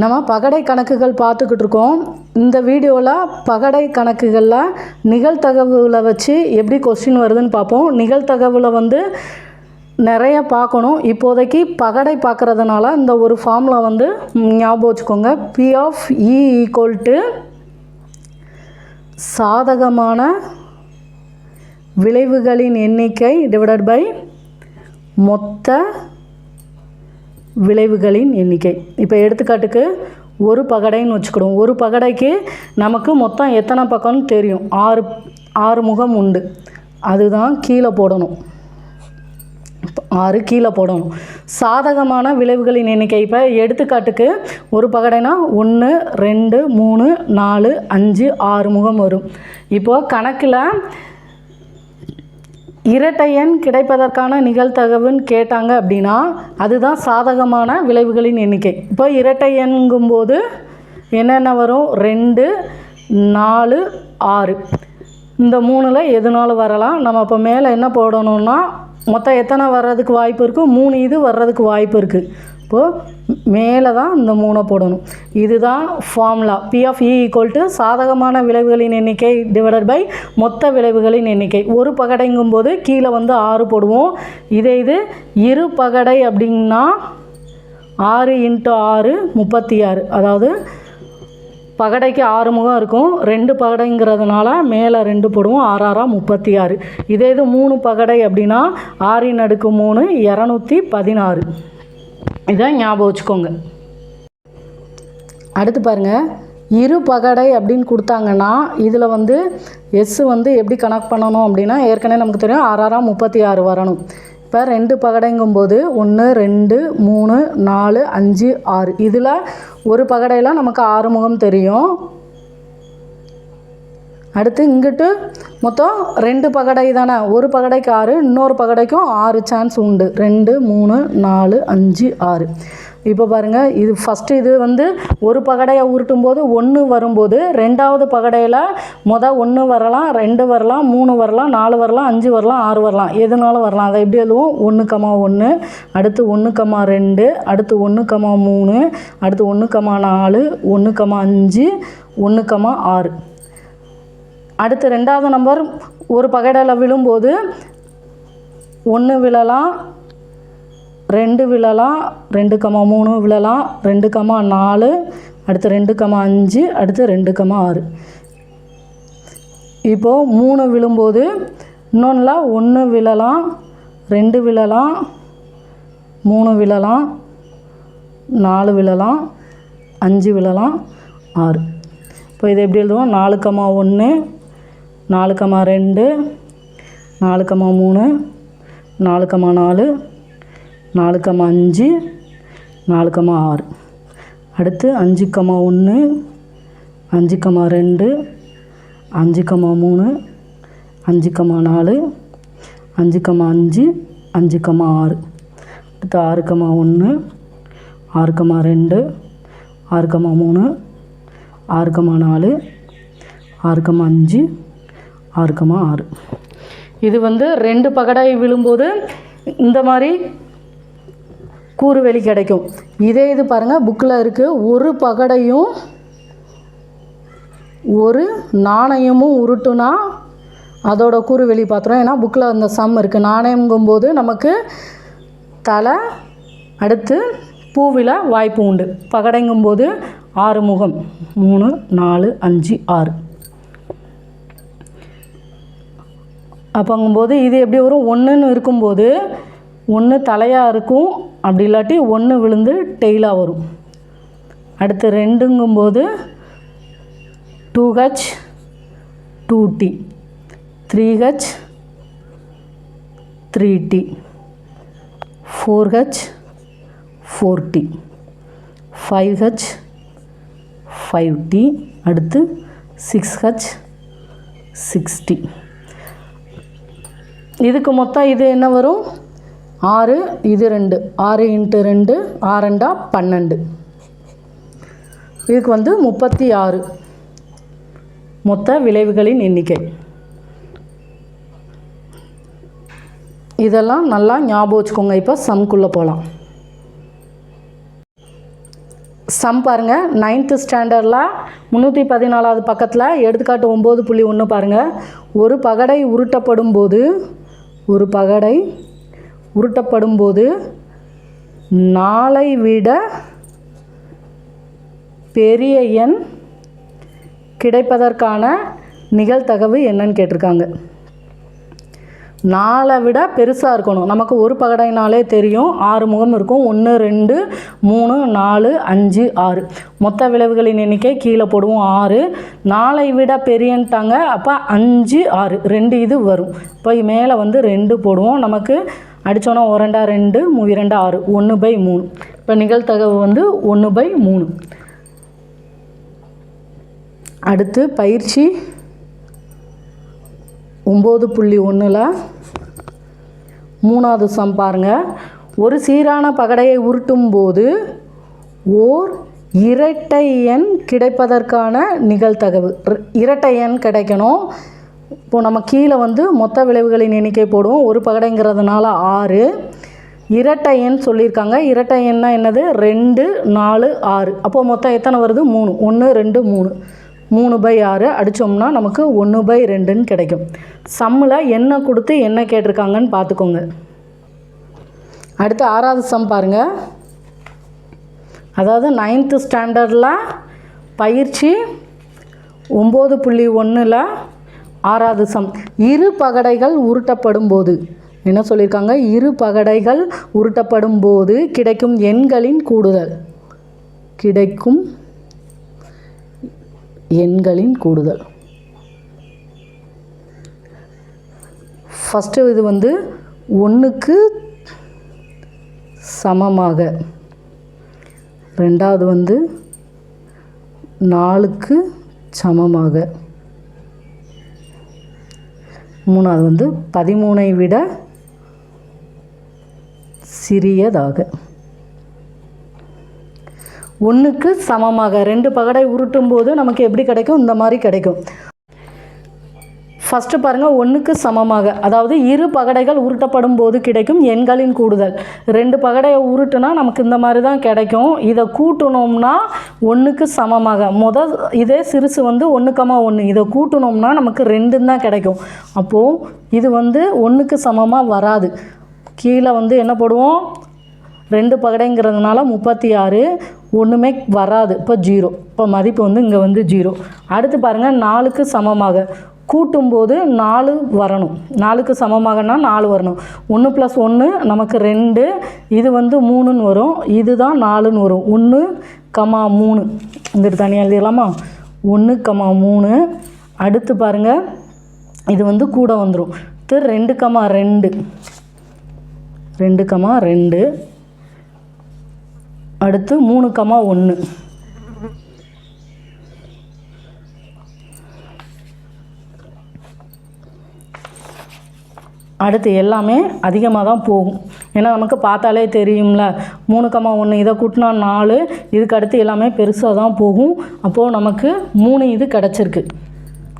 நம்ம பகடை கணக்குகள் பார்த்துக்கிட்டு இருக்கோம். இந்த வீடியோவில் பகடை கணக்குகளில் நிகழ்த்தகவில் வச்சு எப்படி கொஸ்டின் வருதுன்னு பார்ப்போம். நிகழ்தகவில் வந்து நிறைய பார்க்கணும். இப்போதைக்கு பகடை பார்க்குறதுனால இந்த ஒரு ஃபார்முலா வந்து ஞாபகம் வச்சுக்கோங்க. P of E equal to சாதகமான விளைவுகளின் எண்ணிக்கை டிவைடட் பை மொத்த விளைவுகளின் எண்ணிக்கை. இப்போ எடுத்துக்காட்டுக்கு ஒரு பகடைன்னு வச்சுக்கிடுவோம் ஒரு பகடைக்கு நமக்கு மொத்தம் எத்தனை பக்கம்னு தெரியும். ஆறு ஆறு முகம் உண்டு. அதுதான் கீழே போடணும். ஆறு கீழே போடணும். சாதகமான விளைவுகளின் எண்ணிக்கை. இப்போ எடுத்துக்காட்டுக்கு ஒரு பகடைனா ஒன்று ரெண்டு மூணு நாலு அஞ்சு ஆறு முகம் வரும். இப்போது கணக்கில் இரட்டை எண் கிடைப்பதற்கான நிகழ்தகவுன்னு கேட்டாங்க அப்படின்னா அதுதான் சாதகமான விளைவுகளின் எண்ணிக்கை. இப்போ இரட்டை எண்ங்கும்போது என்னென்ன வரும்? ரெண்டு நாலு ஆறு. இந்த மூணில் எதுனாலும் வரலாம்? நம்ம இப்போ மேலே என்ன போடணும்னா மொத்தம் எத்தனை வர்றதுக்கு வாய்ப்பு இருக்குது மூணு இது வர்றதுக்கு வாய்ப்பு இருக்குது இப்போது மேலே தான் இந்த மூணை போடணும். இதுதான் formula P of E equal to சாதகமான விளைவுகளின் எண்ணிக்கை டிவைடட் பை மொத்த விளைவுகளின் எண்ணிக்கை. ஒரு பகடைங்கும்போது கீழே வந்து ஆறு போடுவோம். இதே இது இரு பகடை அப்படின்னா ஆறு இன்ட்டு ஆறு முப்பத்தி ஆறு. அதாவது பகடைக்கு ஆறு முகம் இருக்கும். ரெண்டு பகடைங்கிறதுனால மேலே ரெண்டு போடுவோம். ஆறாறா முப்பத்தி ஆறு. இதே இது மூணு பகடை அப்படின்னா ஆறின் அடுக்கு மூணு இரநூத்தி பதினாறு. இதை ஞாபகம் வச்சுக்கோங்க. அடுத்து பாருங்கள் இரு பகடை அப்படின்னு கொடுத்தாங்கன்னா இதில் வந்து எஸ் வந்து எப்படி கணக்கு பண்ணணும் அப்படின்னா ஏற்கனவே நமக்கு தெரியும் ஆறாறாம் முப்பத்தி ஆறு வரணும். இப்போ ரெண்டு பகடைங்கும்போது ஒன்று ரெண்டு மூணு நாலு அஞ்சு ஆறு. இதில் ஒரு பகடையில் நமக்கு ஆறு முகம் தெரியும். அடுத்து இங்கிட்டு மொத்தம் ரெண்டு பகடை தானே? ஒரு பகடைக்கு ஆறு இன்னொரு பகடைக்கும் ஆறு சான்ஸ் உண்டு. ரெண்டு மூணு நாலு அஞ்சு ஆறு. இப்போ பாருங்கள் இது ஃபஸ்ட்டு இது வந்து ஒரு பகடையை உருட்டும் போது ஒன்று வரும்போது ரெண்டாவது பகடையில் மொதல் ஒன்று வரலாம் ரெண்டு வரலாம் மூணு வரலாம் நாலு வரலாம் அஞ்சு வரலாம் ஆறு வரலாம். எதுனாலும் வரலாம். அதை எப்படி எழுதுவோம்? ஒன்று கமா ஒன்று அடுத்து ஒன்று கமா ரெண்டு அடுத்து ஒன்று கமா மூணு அடுத்து ஒன்று கமா நாலு ஒன்று கமா அஞ்சு ஒன்று கமா ஆறு. அடுத்து ரெண்டாவது நம்பர் ஒரு பகடையில் விழும்போது ஒன்று விழலாம் ரெண்டு விழலாம் ரெண்டு கமா மூணு விழலாம் ரெண்டு கமா நாலு அடுத்து ரெண்டு கமா அஞ்சு அடுத்து ரெண்டு கமா ஆறு. இப்போது மூணு விழும்போது இன்னொன்றில் ஒன்று விழலாம் ரெண்டு விழலாம் மூணு விழலாம் நாலு விழலாம் அஞ்சு விழலாம் ஆறு. இப்போ இதை எப்படி எழுதுவோம்? நாலு கமா ஒன்று நாலு கமா ரெண்டு நாலு கமா மூணு நாலு கமா நாலு நாலு கமா அஞ்சு நாலு கமா ஆறு. அடுத்து அஞ்சு கமா ஒன்று அஞ்சு கமா ரெண்டு அஞ்சு கமா மூணு அஞ்சு கமா நாலு அஞ்சு கமா அஞ்சு அஞ்சு கமா ஆறு. அடுத்து ஆறு கமா ஒன்று ஆறு கமா ரெண்டு ஆறு கமா மூணு ஆறு கமா நாலு ஆறு கமா அஞ்சு ஆறுக்கமாக ஆறு. இது வந்து ரெண்டு பகடாய் விழும்போது இந்த மாதிரி கூறுவெளி கிடைக்கும். இதே இது பாருங்கள் புக்கில் இருக்குது ஒரு பகடையும் ஒரு நாணயமும் உருட்டுனா அதோட கூறுவெளி பார்த்துறோம் ஏன்னா புக்கில் அந்த சம் இருக்குது நாணயங்கும்போது நமக்கு தலை அடுத்து பூவில் வாய்ப்பு உண்டு. பகடைங்கும்போது ஆறு முகம் மூணு நாலு அஞ்சு ஆறு. அப்போங்கும்போது இது எப்படி வரும் ஒன்றுன்னு இருக்கும்போது ஒன்று தலையாக இருக்கும். அப்படி இல்லாட்டி ஒன்று விழுந்து டெய்லாக வரும். அடுத்து ரெண்டுங்கும்போது two H two D three H three D four H four D five H five D அடுத்து சிக்ஸ் ஹச் சிக்ஸ்டி இதுக்கு மொத்தம் இது என்ன வரும்? ஆறு இது ரெண்டு. ஆறு இன்ட்டு ரெண்டு ஆறண்டா பன்னெண்டு. இதுக்கு வந்து முப்பத்தி ஆறு மொத்த விளைவுகளின் எண்ணிக்கை. இதெல்லாம் நல்லா ஞாபகம் வச்சுக்கோங்க. இப்போ சம்குள்ளே போகலாம் சம் பாருங்கள் நைன்த்து ஸ்டாண்டர்டில் முந்நூற்றி பதினாலாவது பக்கத்தில் எடுத்துக்காட்டு ஒம்பது புள்ளி ஒன்று பாருங்கள் ஒரு பகடை உருட்டப்படும் போது ஒரு பகடை உருட்டப்படும் போது நாளை விட பெரிய எண் கிடைப்பதற்கான நிகழ்தகவு என்னன்னு கேட்டிருக்காங்க. நாளை விட பெருசாக இருக்கணும். நமக்கு ஒரு பகடைனாலே தெரியும். ஆறு முகம் இருக்கும். ஒன்று ரெண்டு மூணு நாலு அஞ்சு ஆறு. மொத்த விளைவுகளின் எண்ணிக்கை கீழே போடுவோம். ஆறு. நாளை விட பெரியன்ட்டாங்க. அப்போ அஞ்சு ஆறு. ரெண்டு இது வரும். இப்போ மேலே வந்து ரெண்டு போடுவோம். நமக்கு அடித்தோன்னா ஒரண்டா ரெண்டு இரண்டா ஆறு. ஒன்று பை மூணு. இப்போ நிகழ்த்தகவு வந்து ஒன்று பை மூணு. அடுத்து பயிற்சி ஒம்பது புள்ளி ஒன்றில் மூணாவது சம் பாருங்கள் ஒரு சீரான பகடையை உருட்டும் போது ஓர் இரட்டை எண் கிடைப்பதற்கான நிகழ்தகவு. இரட்டை எண் கிடைக்கணும். இப்போ நம்ம கீழே வந்து மொத்த விளைவுகளின் எண்ணிக்கை போடுவோம். ஒரு பகடைங்கிறதுனால ஆறு. இரட்டை எண் சொல்லியிருக்காங்க. இரட்டை எண்ணா என்னது? ரெண்டு நாலு ஆறு. அப்போது மொத்தம் எத்தனை வருது? மூணு. ஒன்று ரெண்டு மூணு. மூணு பை ஆறு அடித்தோம்னா நமக்கு ஒன்று பை ரெண்டுன்னு கிடைக்கும். சம்மில் என்ன கொடுத்து என்ன கேட்டிருக்காங்கன்னு பார்த்துக்கோங்க. அடுத்து ஆறாவது சம் பாருங்கள் அதாவது நைன்த்து ஸ்டாண்டர்டில் பயிற்சி ஒம்பது புள்ளி ஒன்றில் ஆறாவது சம். இரு பகடைகள் உருட்டப்படும் போது என்ன சொல்லியிருக்காங்க? இரு பகடைகள் உருட்டப்படும் போது கிடைக்கும் எண்களின் கூடுதல். கிடைக்கும் எண்களின் கூடுதல். ஃபஸ்ட்டு இது வந்து ஒன்றுக்கு சமமாக. ரெண்டாவது வந்து நாலுக்கு சமமாக. மூணாவது வந்து பதிமூணை விட சிறியதாக. ஒன்றுக்கு சமமாக ரெண்டு பகடை உருட்டும் போது நமக்கு எப்படி கிடைக்கும்? இந்த மாதிரி கிடைக்கும். ஃபஸ்ட்டு பாருங்கள் ஒன்றுக்கு சமமாக அதாவது இரு பகடைகள் உருட்டப்படும் போது கிடைக்கும் எண்களின் கூடுதல். ரெண்டு பகடையை உருட்டுனா நமக்கு இந்த மாதிரி தான் கிடைக்கும். இதை கூட்டணும்னா ஒன்றுக்கு சமமாக. முத இதே சிறுசு வந்து ஒன்றுக்கமா ஒன்று இதை கூட்டணும்னா நமக்கு ரெண்டுன்னு தான் கிடைக்கும். அப்போது இது வந்து ஒன்றுக்கு சமமாக வராது. கீழே வந்து என்ன போடுவோம்? ரெண்டு பகடைங்கிறதுனால முப்பத்தி ஆறு. ஒன்றுமே வராது. இப்போ ஜீரோ. இப்போ மதிப்பு வந்து இங்கே வந்து ஜீரோ. அடுத்து பாருங்கள் நாலுக்கு சமமாக. கூட்டும்போது நாலு வரணும். நாலுக்கு சமமாகனா நாலு வரணும். ஒன்று ப்ளஸ் ஒன்று நமக்கு ரெண்டு. இது வந்து மூணுன்னு வரும். இது தான் நாலுன்னு வரும். ஒன்று கமா மூணு. இந்த தனியாக எழுதிடலாமா? ஒன்று கமா மூணு. அடுத்து பாருங்கள் இது வந்து கூட வந்துடும் ரெண்டு கமா ரெண்டு. ரெண்டு கமா ரெண்டு. அடுத்து மூணு கமா ஒன்று அடுத்து எல்லாமே அதிகமாக தான் போகும். ஏன்னா நமக்கு பார்த்தாலே தெரியும்ல மூணு கமா ஒன்று இதை கூட்டினா நாலு இதுக்கு அடுத்து எல்லாமே பெருசாக தான் போகும். அப்போது நமக்கு மூணு இது கிடச்சிருக்கு.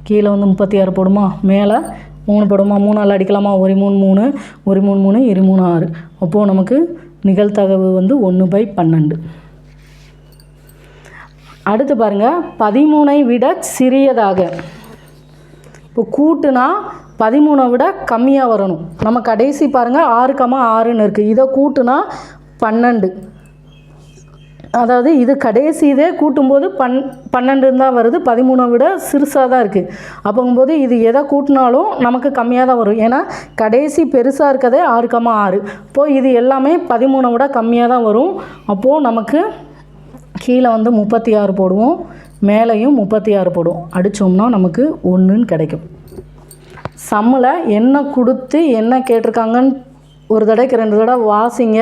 கீழே வந்து முப்பத்தி ஆறு போடுமா? மேலே மூணு போடுமா? நாள் அடிக்கலாமா? ஒரு மூணு மூணு ஒரு மூணு மூணு இரு மூணு ஆறு. அப்போது நமக்கு நிகழ்தகவு வந்து ஒன்று பை பன்னெண்டு. அடுத்து பாருங்கள் பதிமூனை விட சிறியதாக. இப்போ கூட்டுனா பதிமூணை விட கம்மியாக வரணும். நம்ம கடைசி பாருங்கள் ஆறு கமா ஆறுன்னு இருக்குது இதை கூட்டுனா பன்னெண்டு. அதாவது இது கடைசி இதே கூட்டும்போது பன் பன்னெண்டுன்னு தான் வருது பதிமூணை விட சிறுசாக தான் இருக்குது அப்போங்கும்போது இது எதை கூட்டினாலும் நமக்கு கம்மியாக தான் வரும். ஏன்னா கடைசி பெருசாக இருக்கதே ஆறு கமா ஆறு. இப்போது இது எல்லாமே பதிமூணை விட கம்மியாக தான் வரும். அப்போது நமக்கு கீழே வந்து முப்பத்தி ஆறு போடுவோம் மேலேயும் முப்பத்தி ஆறு போடுவோம். அடித்தோம்னா நமக்கு ஒன்றுன்னு கிடைக்கும். சம்மில் என்ன கொடுத்து என்ன கேட்டிருக்காங்கன்னு ஒரு தடவைக்கு ரெண்டு தடவை வாசிங்க.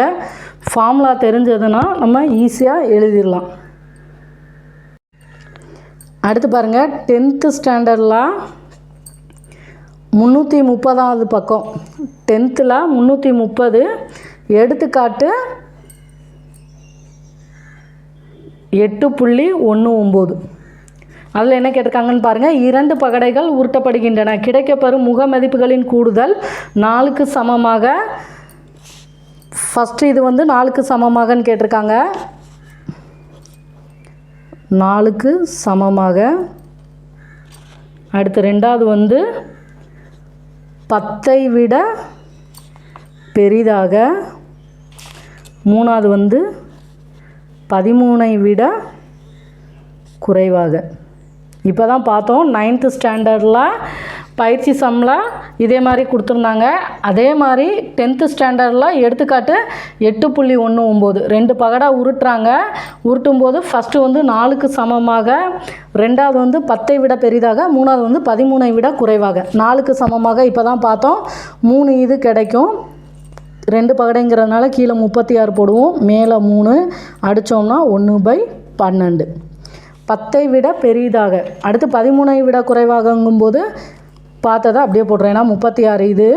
ஃபார்முலா தெரிஞ்சதுன்னா நம்ம ஈஸியாக எழுதிடலாம். அடுத்து பாருங்கள் டென்த்து ஸ்டாண்டர்டில் முந்நூற்றி முப்பதாவது பக்கம். டென்த்தில் முந்நூற்றி முப்பது எடுத்துக்காட்டு எட்டு புள்ளி ஒன்று ஒம்பது. அதில் என்ன கேட்டிருக்காங்கன்னு பாருங்கள் இரண்டு பகடைகள் உருட்டப்படுகின்றன. கிடைக்கப்பெறும் முக மதிப்புகளின் கூடுதல் நாலுக்கு சமமாக ஃபஸ்ட்டு இது வந்து நாலுக்கு சமமாகன்னு கேட்டிருக்காங்க. நாலுக்கு சமமாக. அடுத்து ரெண்டாவது வந்து பத்தை விட பெரிதாக. மூணாவது வந்து பதிமூணை விட குறைவாக. இப்போ தான் பார்த்தோம் நைன்த்து ஸ்டாண்டர்டில் பயிற்சி சம்லாம் இதே மாதிரி கொடுத்துருந்தாங்க. அதே மாதிரி டென்த்து ஸ்டாண்டர்டில் எடுத்துக்காட்டு எட்டு புள்ளி ஒன்று ஒம்பது. ரெண்டு பகடா உருட்டுறாங்க. உருட்டும் போது ஃபஸ்ட்டு வந்து நாலுக்கு சமமாக ரெண்டாவது வந்து பத்தை விட பெரிதாக மூணாவது வந்து பதிமூணை விட குறைவாக. நாலுக்கு சமமாக இப்போ தான் பார்த்தோம். மூணு இது கிடைக்கும். ரெண்டு பகடைங்கிறதுனால கீழே முப்பத்தி ஆறு போடுவோம். மேலே மூணு அடித்தோம்னா ஒன்று பை பன்னெண்டு. பத்தை விட பெரிதாக. அடுத்து பதிமூணை விட குறைவாகங்கும்போது பார்த்ததை அப்படியே போடுறேன் ஏன்னா முப்பத்தி ஆறு இது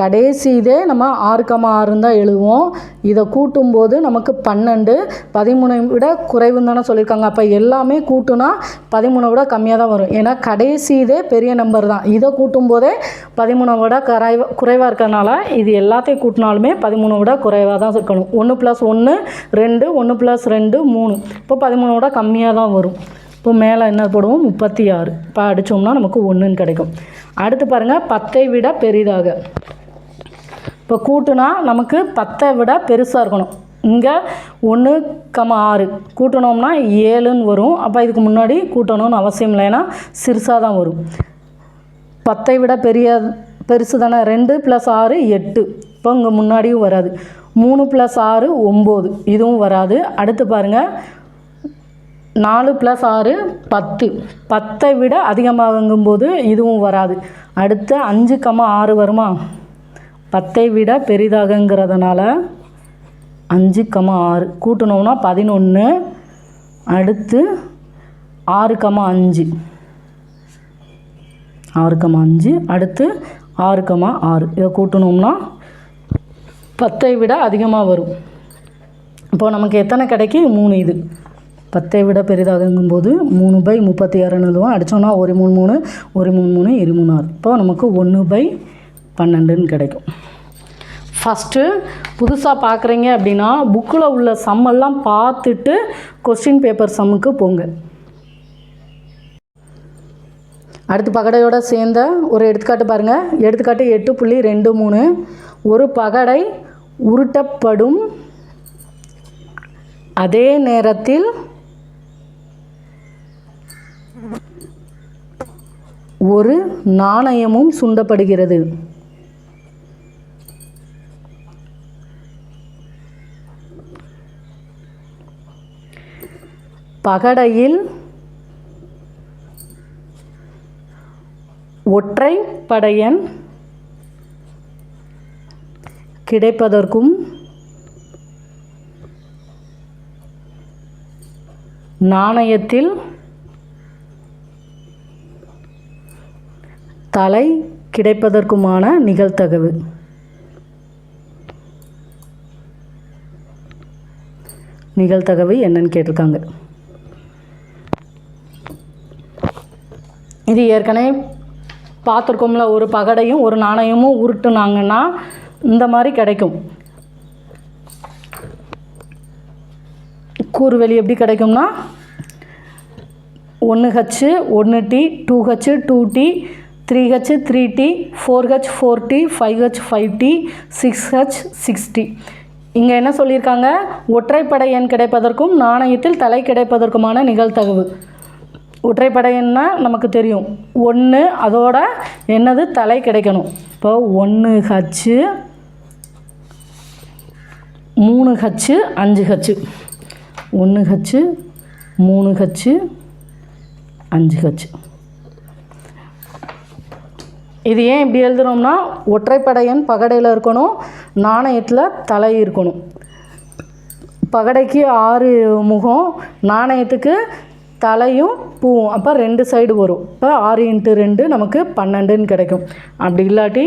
கடைசி இதே நம்ம ஆறு ஆறுன்னு தான் எழுதுவோம் இதை கூட்டும்போது நமக்கு பன்னெண்டு பதிமூணை விட குறைவுன்னு தானே சொல்லியிருக்காங்க. அப்போ எல்லாமே கூட்டுனா பதிமூணை விட கம்மியாக தான் வரும். ஏன்னா கடைசி இதே பெரிய நம்பர் தான். இதை கூட்டும்போதே பதிமூணை விட குறைவா குறைவாக இருக்கறனால இது எல்லாத்தையும் கூட்டினாலுமே பதிமூணை விட குறைவாக தான் இருக்கணும். ஒன்று ப்ளஸ் ஒன்று ரெண்டு ஒன்று ப்ளஸ் ரெண்டு மூணு. இப்போ பதிமூணை விட கம்மியாக தான் வரும். இப்போ மேலே என்ன போடுவோம்? முப்பத்தி ஆறு இப்போ அடித்தோம்னா நமக்கு ஒன்றுன்னு கிடைக்கும். அடுத்து பாருங்கள் பத்தை விட பெரிதாக. இப்போ கூட்டுனா நமக்கு பத்தை விட பெருசாக இருக்கணும். இங்கே ஒன்று கம ஆறு. கூட்டினோம்னா ஏழுன்னு வரும். அப்போ இதுக்கு முன்னாடி கூட்டணும்னு அவசியம் இல்லை ஏன்னா சிறுசாக தான் வரும். பத்தை விட பெரிய பெருசு தானே? ரெண்டு ப்ளஸ் ஆறு எட்டு. இப்போ இங்கே முன்னாடியும் வராது. மூணு ப்ளஸ் ஆறு ஒம்பது. இதுவும் வராது. அடுத்து பாருங்கள் நாலு ப்ளஸ் ஆறு பத்து. பத்தை விட அதிகமாகும்போது இதுவும் வராது. அடுத்து அஞ்சு கம்மா ஆறு வருமா? பத்தை விட பெரிதாகங்கிறதுனால அஞ்சு கம்மா ஆறு. கூட்டினோம்னா பதினொன்று அடுத்து ஆறு கம்மா அஞ்சு. ஆறு கம்மா அஞ்சு. அடுத்து ஆறு கம்மா ஆறு. இதை கூட்டினோம்னா பத்தை விட அதிகமாக வரும். இப்போது நமக்கு எத்தனை கிடைக்கி? மூணு இது. பத்தை விட பெரிதாகுங்கும்போது மூணு பை முப்பத்தி ஆறுன்னு எழுதுவோம் அடித்தோம்னா ஒரு மூணு மூணு ஒரு மூணு மூணு இரு மூணு ஆறு. இப்போ நமக்கு ஒன்று பை பன்னெண்டுன்னு கிடைக்கும். ஃபஸ்ட்டு புதுசாக பார்க்குறீங்க அப்படின்னா புக்கில் உள்ள சம்மெல்லாம் பார்த்துட்டு கொஸ்டின் பேப்பர் சம்முக்கு போங்க. அடுத்து பகடையோடு சேர்ந்த ஒரு எடுத்துக்காட்டு பாருங்கள் எடுத்துக்காட்டு எட்டு புள்ளி ரெண்டு மூணு. ஒரு பகடை உருட்டப்படும் அதே நேரத்தில் ஒரு நாணயமும் சுண்டப்படுகிறது. பகடையில் ஒற்றை படையன் கிடைப்பதற்கும் நாணயத்தில் தலை கிடைப்பதற்குமான நிகழ்த்தகவு நிகழ்த்தகவு என்னன்னு கேட்டிருக்காங்க. இது ஏற்கனவே பார்த்துருக்கோம்ல ஒரு பகடையும் ஒரு நாணயமும் உருட்டுனாங்கன்னா இந்த மாதிரி கிடைக்கும். கூறுவெளி எப்படி கிடைக்கும்னா ஒன்று ஹச்சு ஒன்று D two H two D three H three D four H four D five H five D six H six D இங்கே என்ன சொல்லியிருக்காங்க? ஒற்றைப்படை எண் கிடைப்பதற்கும் நாணயத்தில் தலை கிடைப்பதற்குமான நிகழ்தகவு. ஒற்றைப்படை எண்ணா நமக்கு தெரியும். ஒன்று அதோட என்னது? தலை கிடைக்கணும். இப்போ ஒன்று ஹச்சு மூணு ஹச்சு அஞ்சு ஹச்சு ஒன்று ஹச்சு மூணு ஹச்சு அஞ்சு ஹச்சு இது ஏன் இப்படி எழுதுறோம்னா ஒற்றைப்படையன் பகடையில் இருக்கணும் நாணயத்தில் தலை இருக்கணும். பகடைக்கு ஆறு முகம் நாணயத்துக்கு தலையும் பூவும். அப்போ ரெண்டு சைடு வரும். இப்போ ஆறு இன்ட்டு ரெண்டு நமக்கு பன்னெண்டுன்னு கிடைக்கும். அப்படி இல்லாட்டி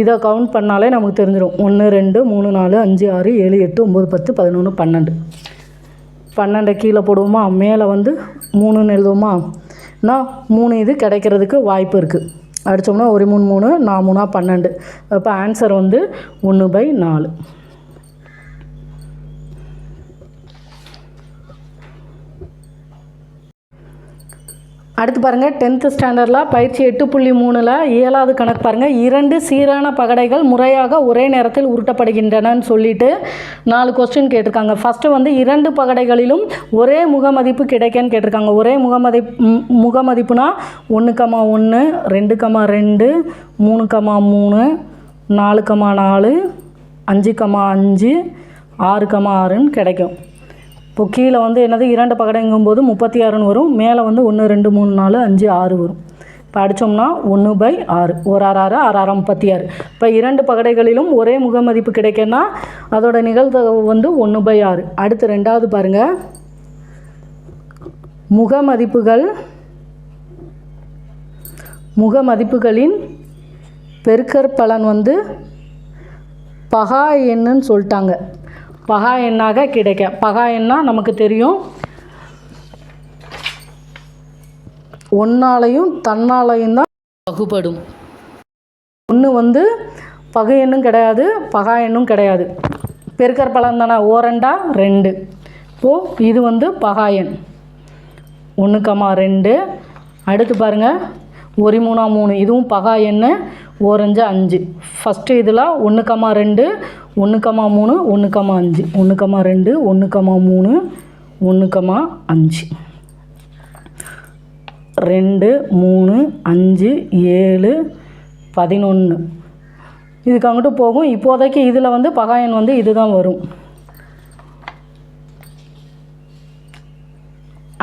இதை கவுண்ட் பண்ணாலே நமக்கு தெரிஞ்சிடும் ஒன்று ரெண்டு மூணு நாலு அஞ்சு ஆறு ஏழு எட்டு ஒம்பது பத்து பதினொன்று பன்னெண்டு. பன்னெண்டை கீழே போடுவோமா? மேலே வந்து மூணுன்னு எழுதுவோமா? நான் மூணு இது கிடைக்கிறதுக்கு வாய்ப்பு இருக்குது அடித்தோம்னா ஒரு மூணு மூணு நான் மூணா பன்னெண்டு. அப்போ ஆன்சர் வந்து ஒன்று பை நாலு. அடுத்து பாருங்கள் டென்த்து ஸ்டாண்டர்டில் பயிற்சி எட்டு புள்ளி மூணில் ஏழாவது கணக்கு பாருங்கள் இரண்டு சீரான பகடைகள் முறையாக ஒரே நேரத்தில் உருட்டப்படுகின்றனன்னு சொல்லிட்டு நாலு கொஸ்டின் கேட்டிருக்காங்க. ஃபஸ்ட்டு வந்து இரண்டு பகடைகளிலும் ஒரே முகமதிப்பு கிடைக்கன்னு கேட்டிருக்காங்க. ஒரே முகமதிப் முகமதிப்புனா ஒன்று கமா ஒன்று ரெண்டு கமா ரெண்டு மூணு கமா மூணு நாலு கமா நாலு அஞ்சு கமா அஞ்சு ஆறு கமா ஆறுன்னு கிடைக்கும். இப்போ கீழே வந்து என்னது? இரண்டு பகடைங்கும்போது முப்பத்தி ஆறுன்னு வரும். மேலே வந்து ஒன்று ரெண்டு மூணு நாலு அஞ்சு ஆறு வரும். இப்போ அடித்தோம்னா ஒன்று பை ஆறு. ஒரு ஆறு ஆறு ஆறு ஆறு முப்பத்தி ஆறு. இப்போ இரண்டு பகடைகளிலும் ஒரே முகமதிப்பு கிடைக்குன்னா அதோட நிகழ்தகவு வந்து ஒன்று பை ஆறு. அடுத்து ரெண்டாவது பாருங்கள் முகமதிப்புகள் முகமதிப்புகளின் பெருக்கற் பலன் வந்து பகா எண்ணுன்னு சொல்லிட்டாங்க. பகா எண்ணாக கிடைக்க. பகா எண்ணா நமக்கு தெரியும். ஒன்னாலையும் தன்னாலையும் தான் பகுபடும் ஒன்று வந்து பகு எண்ணும் கிடையாது பகா எண்ணும் கிடையாது. பெருக்கர் பலன் தானே? ஓரெண்டா ரெண்டு? இப்போது இது வந்து பகா எண். ஒன்று கமா ரெண்டு. அடுத்து பாருங்கள் ஒரு மூணா. மூணு இதுவும் பகா எண்ணு. ஓரஞ்சு அஞ்சு. ஃபஸ்ட்டு இதில் ஒன்று கமா ரெண்டு. ஒன்று கமா மூணு ஒன்று கமா அஞ்சு. ஒன்று கமா ரெண்டு ஒன்று கமா மூணு ஒன்று கமா அஞ்சு. ரெண்டு மூணு அஞ்சு ஏழு பதினொன்று இதுக்கு அங்கிட்டு போகும். இப்போதைக்கு இதில் வந்து பகாயன் வந்து இதுதான் வரும்.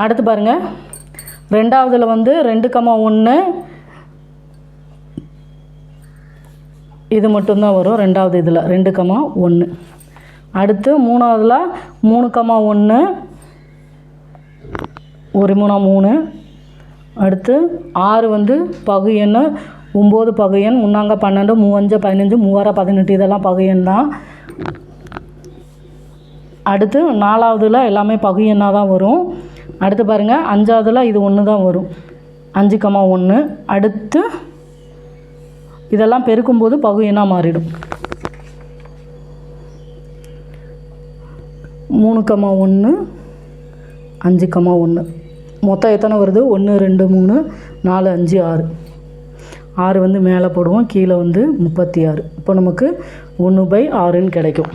அடுத்து பாருங்கள் ரெண்டாவதில் வந்து ரெண்டு கமா ஒன்று இது மட்டும்தான் வரும். ரெண்டாவது இதில் ரெண்டு கமா ஒன்று அடுத்து மூணாவதில் மூணு கமா ஒன்று ஒரு மூணா மூணு. அடுத்து ஆறு வந்து பகு எண் ஒம்பது பகு எண் முன்னாங்க பன்னெண்டு மூவஞ்சு பதினஞ்சு மூவார பதினெட்டு இதெல்லாம் பகு எண் தான். அடுத்து நாலாவதுல எல்லாமே பகு எண்ணாக தான் வரும். அடுத்து பாருங்கள் அஞ்சாவதுல இது ஒன்று தான் வரும். அஞ்சு கமா ஒன்று அடுத்து இதெல்லாம் பெருக்கும்போது பகு மாறிடும்? மூணு கமா ஒன்று அஞ்சு கமா ஒன்று மொத்தம் எத்தனை வருது? ஒன்று ரெண்டு மூணு நாலு அஞ்சு ஆறு. ஆறு வந்து மேலே போடுவோம் கீழே வந்து முப்பத்தி ஆறு. இப்போ நமக்கு ஒன்று பை ஆறுன்னு கிடைக்கும்.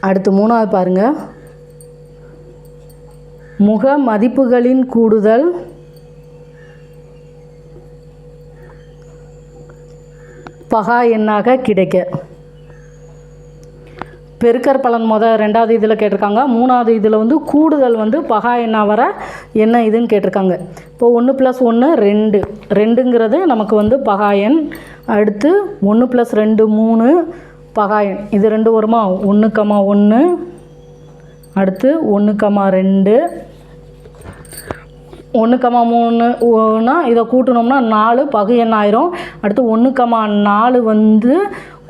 அடுத்து மூணாவது பாருங்கள் முக மதிப்புகளின் கூடுதல் பகா எண்ணாக கிடைக்க. பெருக்கர் பலன் முத ரெண்டாவது இதில் கேட்டிருக்காங்க. மூணாவது இதில் வந்து கூடுதல் வந்து பகா எண்ணா வர என்ன இதுன்னு கேட்டிருக்காங்க. இப்போ ஒன்று ப்ளஸ் ஒன்று ரெண்டு. ரெண்டுங்கிறது நமக்கு வந்து பகா எண். அடுத்து ஒன்று ப்ளஸ் ரெண்டு மூணு பகா எண். இது ரெண்டு வருமா? ஒன்று கமா ஒன்று அடுத்து ஒன்று கமா ரெண்டு. ஒன்றுக்கமா மூணுனா இதை கூட்டினோம்னா நாலு பகு எண் ஆயிரும். அடுத்து ஒன்றுக்கமா நாலு வந்து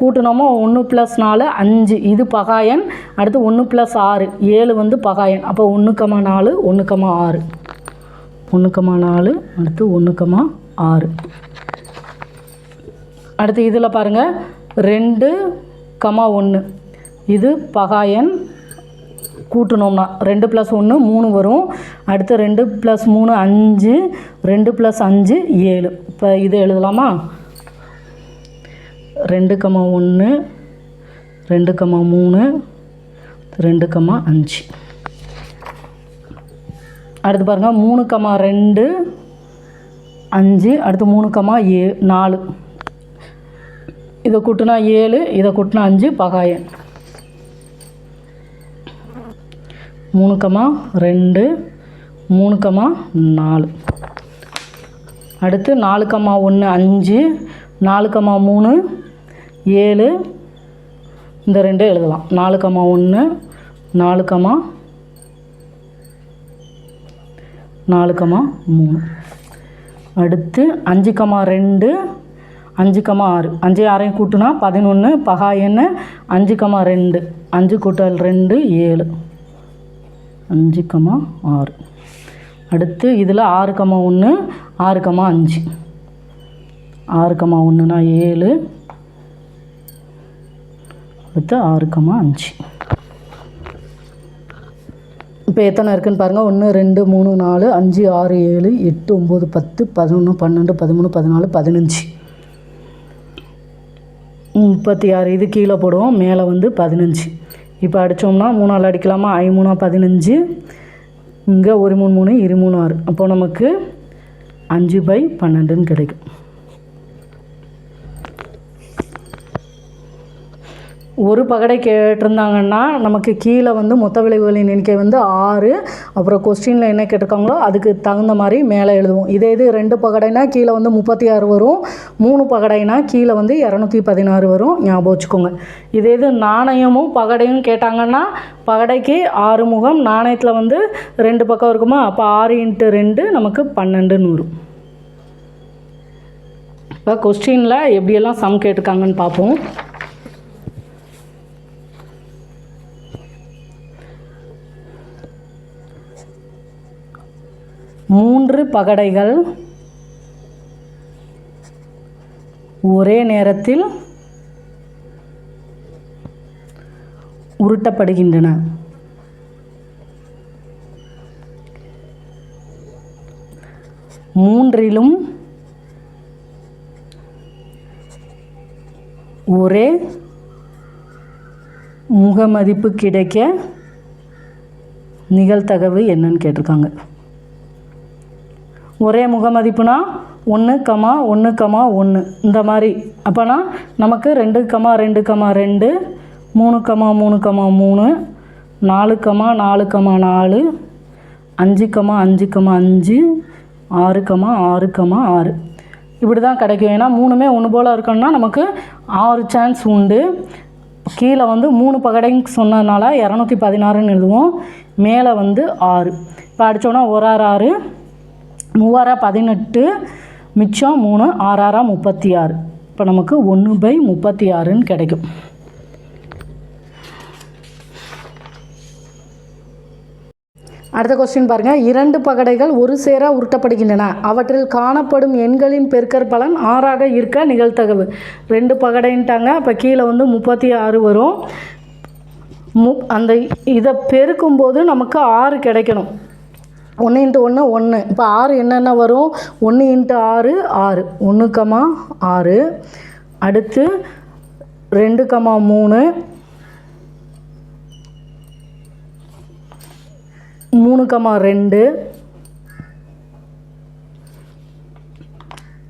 கூட்டினோமா ஒன்று ப்ளஸ் நாலு அஞ்சு. இது பகாயன் அடுத்து ஒன்று ப்ளஸ் ஆறு. ஏழு வந்து பகாயன் அப்போ ஒன்றுக்கமா நாலு ஒன்றுக்கமா ஆறு. ஒன்றுக்கமா நாலு அடுத்து ஒன்றுக்கமா ஆறு. அடுத்து இதில் பாருங்கள் ரெண்டு கமா ஒன்று இது பகாயன் கூட்டினோம்னா ரெண்டு ப்ளஸ் ஒன்று மூணு வரும். அடுத்து ரெண்டு ப்ளஸ் மூணு அஞ்சு ரெண்டு ப்ளஸ் அஞ்சு ஏழு. இப்போ இது எழுதலாமா? ரெண்டு கமா ஒன்று ரெண்டு கமா மூணு ரெண்டு கம்மா அஞ்சு. அடுத்து பாருங்கள் மூணு கமா ரெண்டு அஞ்சு அடுத்து மூணு கமா ஏ நாலு. இதை கூட்டினா ஏழு இதை கூட்டினா அஞ்சு பகாயன் மூணு கமா ரெண்டு மூணு கமா நாலு. அடுத்து நாலு கமா ஒன்று அஞ்சு நாலு கமா மூணு ஏழு. இந்த ரெண்டு எழுதலாம். நாலு கமா ஒன்று நாலு கமா நாலு கமா மூணு. அடுத்து அஞ்சு கமா ரெண்டு அஞ்சு கமா ஆறு. அஞ்சு ஆறையும் கூட்டினா பதினொன்று பகா எண்ணு அஞ்சு கமா ரெண்டு. அஞ்சு கூட்டல் ரெண்டு ஏழு. அஞ்சு கமா ஆறு. அடுத்து இதில் ஆறு கமா ஒன்று ஆறு கமா அஞ்சு. ஆறு கமா ஒன்றுனா ஏழு. அடுத்து ஆறு கமா அஞ்சு. இப்போ எத்தனை இருக்குன்னு பாருங்கள் ஒன்று ரெண்டு மூணு நாலு அஞ்சு ஆறு ஏழு எட்டு ஒம்பது பத்து பதினொன்று பன்னெண்டு பதிமூணு பதினாலு பதினஞ்சு. முப்பத்தி ஆறு. இது கீழே போடுவோம். மேலே வந்து பதினஞ்சு. இப்போ அடித்தோம்னா மூணால் அடிக்கலாமா? ஐ மூணா பதினஞ்சு. இங்கே ஒரு மூணு மூணு இரு மூணு ஆறு. அப்போது நமக்கு அஞ்சு பை பன்னெண்டுன்னு கிடைக்கும். ஒரு பகடை கேட்டிருந்தாங்கன்னா நமக்கு கீழே வந்து மொத்த விளைவுகளின் எண்ணிக்கை வந்து ஆறு. அப்புறம் கொஸ்டினில் என்ன கேட்டிருக்காங்களோ அதுக்கு தகுந்த மாதிரி மேலே எழுதுவோம். இதே இது ரெண்டு பகடைனா கீழே வந்து முப்பத்தி ஆறு வரும். மூணு பகடைனா கீழே வந்து இரநூத்தி பதினாறு வரும். ஞாபகம் வச்சுக்கோங்க. இதே இது நாணயமும் பகடையும் கேட்டாங்கன்னா பகடைக்கு ஆறு முகம் நாணயத்தில் வந்து ரெண்டு பக்கம் இருக்குமா? அப்போ ஆறு இன்ட்டு ரெண்டு நமக்கு பன்னெண்டு நூறு. இப்போ கொஸ்டினில் எப்படியெல்லாம் சம் கேட்டிருக்காங்கன்னு பார்ப்போம். மூன்று பகடைகள். ஒரே நேரத்தில் உருட்டப்படுகின்றன. மூன்றிலும் ஒரே முகமதிப்பு கிடைக்க நிகழ்தகவு என்னன்னு கேட்டிருக்காங்க. ஒரே முகமதிப்புனா ஒன்று கமா ஒன்று கமா ஒன்று இந்த மாதிரி. அப்போனா நமக்கு ரெண்டு கமா ரெண்டு கமா ரெண்டு மூணு கமா மூணு கமா மூணு நாலு கமா நாலு கமா நாலு அஞ்சு கமா அஞ்சு கமா அஞ்சு ஆறு கமா ஆறு கமா ஆறு. இப்படி தான் கிடைக்கும். ஏன்னா மூணுமே ஒன்று போல் இருக்கணும்னா நமக்கு ஆறு சான்ஸ் உண்டு. கீழே வந்து மூணு பகடைன்னு சொன்னதுனால இரநூத்தி பதினாறுன்னு எழுதுவோம். மேலே வந்து ஆறு. இப்போ அடித்தோன்னா ஒரு ஆறு ஆறு. மூவாரா பதினெட்டு மிச்சம் மூணு ஆறாரா முப்பத்தி ஆறு இப்போ நமக்கு ஒன்று பை முப்பத்தி ஆறுன்னு கிடைக்கும். அடுத்த கொஸ்டின் பாருங்கள் இரண்டு பகடைகள் ஒரு சேர உருட்டப்படுகின்றன. அவற்றில் காணப்படும் எண்களின் பெருக்கற் பலன் ஆறாக இருக்க நிகழ்த்தகவு ரெண்டு பகடைன்ட்டாங்க. அப்போ கீழே வந்து முப்பத்தி ஆறு வரும். மு அந்த இதை பெருக்கும்போது நமக்கு ஆறு கிடைக்கணும். ஒன்று இன்ட்டு ஒன்று ஒன்று இப்போ ஆறு என்னென்ன வரும்? ஒன்று இன்ட்டு ஆறு ஆறு. ஒன்று கமா ஆறு. அடுத்து ரெண்டு கமா மூணு. மூணு கமா ரெண்டு.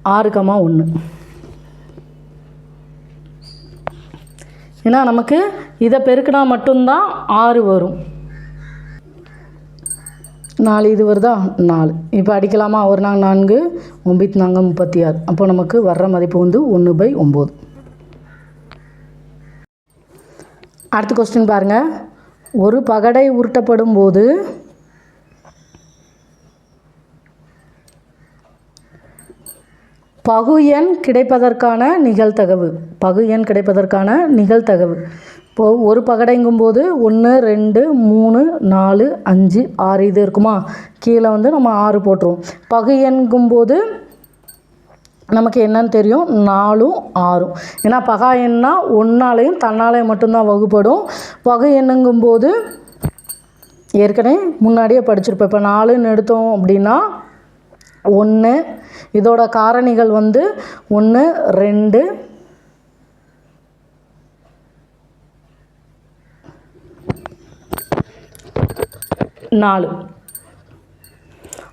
ஆறு கமா ஒன்று ஏன்னா நமக்கு இதை பெருக்கினா மட்டும்தான் ஆறு வரும். நாலு இது வருதா? நாலு. இப்போ அடிக்கலாமா? ஒரு நாங்கள் நான்கு ஒம்பத்தி நாங்கள் முப்பத்தி ஆறு அப்போ நமக்கு வர்ற மதிப்பு வந்து ஒன்று பை ஒம்பது அடுத்த கொஸ்டின் பாருங்கள் ஒரு பகடை உருட்டப்படும் போது பகு எண் கிடைப்பதற்கான நிகழ்தகவு. பகு எண் கிடைப்பதற்கான நிகழ்தகவு. இப்போது ஒரு பகடைங்கும்போது ஒன்று ரெண்டு மூணு நாலு அஞ்சு ஆறு இது இருக்குமா? கீழே வந்து நம்ம ஆறு போட்டுருவோம். பகு எண்கும்போது நமக்கு என்னன்னு தெரியும்? நாலும் ஆறும். ஏன்னா பகா எண்ணா ஒன்றாலையும் தன்னாலையும் மட்டும்தான் வகுப்படும். பகை எண்ணுங்கும்போது ஏற்கனவே முன்னாடியே படிச்சிருப்போம். இப்போ நாலுன்னு எடுத்தோம் அப்படின்னா ஒன்று இதோட காரணிகள் வந்து ஒன்று ரெண்டு நாலு.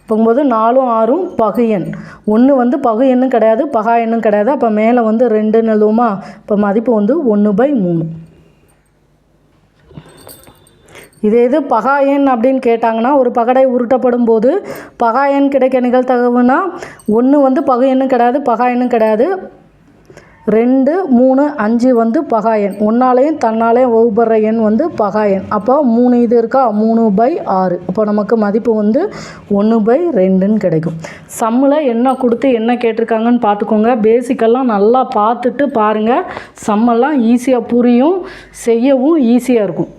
போகும்போது நாலும் ஆறும் பகு எண். ஒன்று வந்து பகு எண்ணும் கிடையாது பகா எண்ணும் கிடையாது. அப்போ மேலே வந்து ரெண்டுன்னு எழுதுவோமா இப்போ மதிப்பு வந்து ஒன்று பை மூணு. இதே இது பகா எண் அப்படின்னு கேட்டாங்கன்னா ஒரு பகடை உருட்டப்படும் போது பகா எண் கிடைக்க நிகழ்தகவுனா ஒன்று வந்து பகு எண்ணும் கிடையாது பகா எண்ணும் கிடையாது. ரெண்டு மூணு அஞ்சு வந்து பகா எண். ஒன்னாலையும் தன்னாலையும் வகுப்படுற எண் வந்து பகா எண். அப்போ மூணு இது இருக்கா? மூணு பை ஆறு. அப்போ நமக்கு மதிப்பு வந்து ஒன்று பை ரெண்டுன்னு கிடைக்கும். சம்மில் என்ன கொடுத்து என்ன கேட்டிருக்காங்கன்னு பார்த்துக்கோங்க. பேசிக்கெல்லாம் நல்லா பார்த்துட்டு பாருங்கள் சம்மெல்லாம் ஈஸியாக புரியும் செய்யவும் ஈஸியாக இருக்கும்.